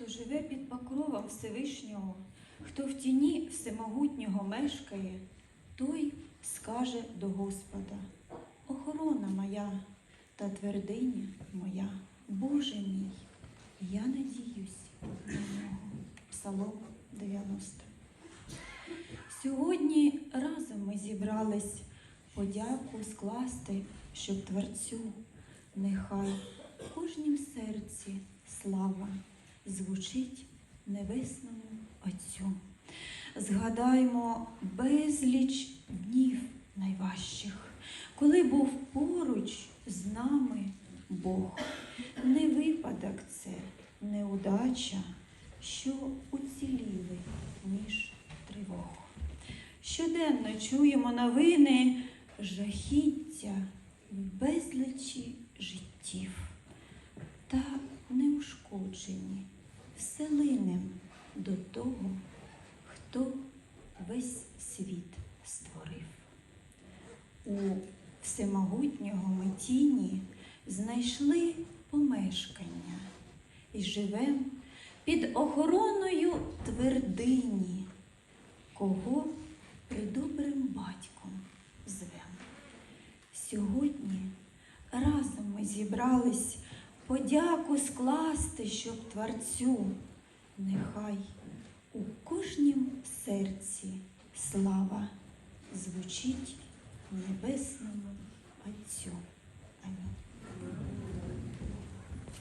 Хто живе під покровом Всевишнього, хто в тіні всемогутнього мешкає, той скаже до Господа, охорона моя та твердиня моя, Боже мій, я надіюсь на нього. Псалом 90. Сьогодні разом ми зібрались подяку скласти, щоб Творцю нехай в кожнім серці слава звучить небесному Отцю. Згадаймо безліч днів найважчих, коли був поруч з нами Бог. Не випадок це, неудача, що уціліли між тривог. Щоденно чуємо новини жахіття безлічі життів та неушкоджені вселинем до того, хто весь світ створив. У всемогутнього ми тіні знайшли помешкання і живем під охороною твердині, кого придобрим батьком звем. Сьогодні разом ми зібрались подяку скласти, щоб Творцю, нехай у кожнім серці слава звучить небесному Отцю.